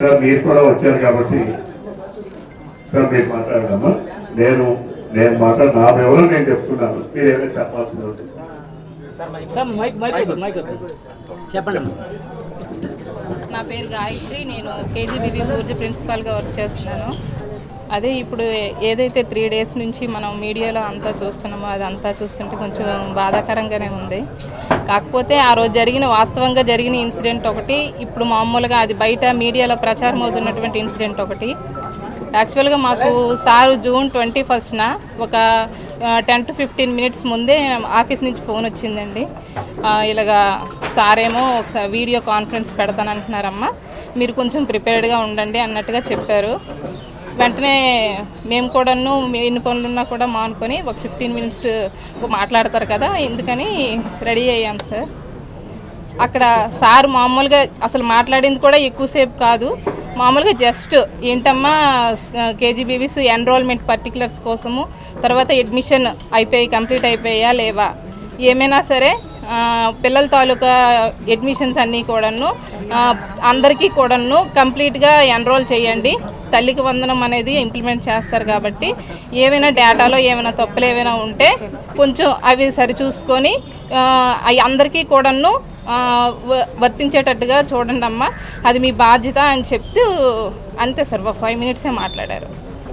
Sir మీరు కూడా వచ్చారు కాబట్టి సార్ మీరు మాట్లాడమ్మా నేను నేను మాట్లాడు నా వివరం నేను చెప్తున్నాను మీరు ఏమైనా చెప్పాల్సింది ఉంది సార్ మైక్ మైక్ వద్దు, మైక్ వద్దు. చెప్పండి. నా పేరు గాయత్రి నేను కేజీబీబీ బూర్జీ ప్రిన్సిపాల్గా వర్క్ చేస్తున్నాను అదే ఇప్పుడు ఏదైతే త్రీ డేస్ నుంచి మనం మీడియాలో అంతా చూస్తున్నామో అదంతా చూస్తుంటే కొంచెం బాధాకరంగానే ఉంది. కాకపోతే ఆ రోజు జరిగిన వాస్తవంగా జరిగిన ఇన్సిడెంట్ ఒకటి ఇప్పుడు మామూలుగా అది బయట మీడియాలో ప్రచారం అవుతున్నటువంటి ఇన్సిడెంట్ ఒకటి. యాక్చువల్గా మాకు సారు జూన్ ట్వంటీ ఫస్ట్న ఒక టెన్ టు ఫిఫ్టీన్ మినిట్స్ ముందే ఆఫీస్ నుంచి ఫోన్ వచ్చిందండి. ఇలాగా సారేమో ఒకసారి వీడియో కాన్ఫరెన్స్ పెడతానంటున్నారమ్మా. మీరు కొంచెం ప్రిపేర్డ్గా ఉండండి అన్నట్టుగా చెప్పారు. వెంటనే మేము కూడాను ఎన్ని పనులు ఉన్నా కూడా మానుకొని ఒక ఫిఫ్టీన్ మినిట్స్ మాట్లాడతారు కదా ఎందుకని రెడీ అయ్యాం సార్. అక్కడ సార్ మామూలుగా అసలు మాట్లాడింది కూడా ఎక్కువసేపు కాదు. మామూలుగా జస్ట్ ఏంటమ్మా కేజీబీవీస్ ఎన్రోల్మెంట్ పర్టికులర్స్ కోసము తర్వాత అడ్మిషన్ అయిపోయి కంప్లీట్ అయిపోయా లేవా? ఏమైనా సరే పిల్లల తాలూకా అడ్మిషన్స్ అన్నీ కూడాను అందరికీ కూడాను కంప్లీట్గా ఎన్రోల్ చేయండి. తల్లికి వందనం అనేది ఇంప్లిమెంట్ చేస్తారు కాబట్టి ఏమైనా డేటాలో ఏమైనా తప్పులు ఏమైనా ఉంటే కొంచెం అవి సరిచూసుకొని అవి అందరికీ కూడాను వ- వర్తించేటట్టుగా చూడండి అమ్మా అది మీ బాధ్యత అని చెప్తూ అంతే సార్. ఒక ఫైవ్ మినిట్సే మాట్లాడారు.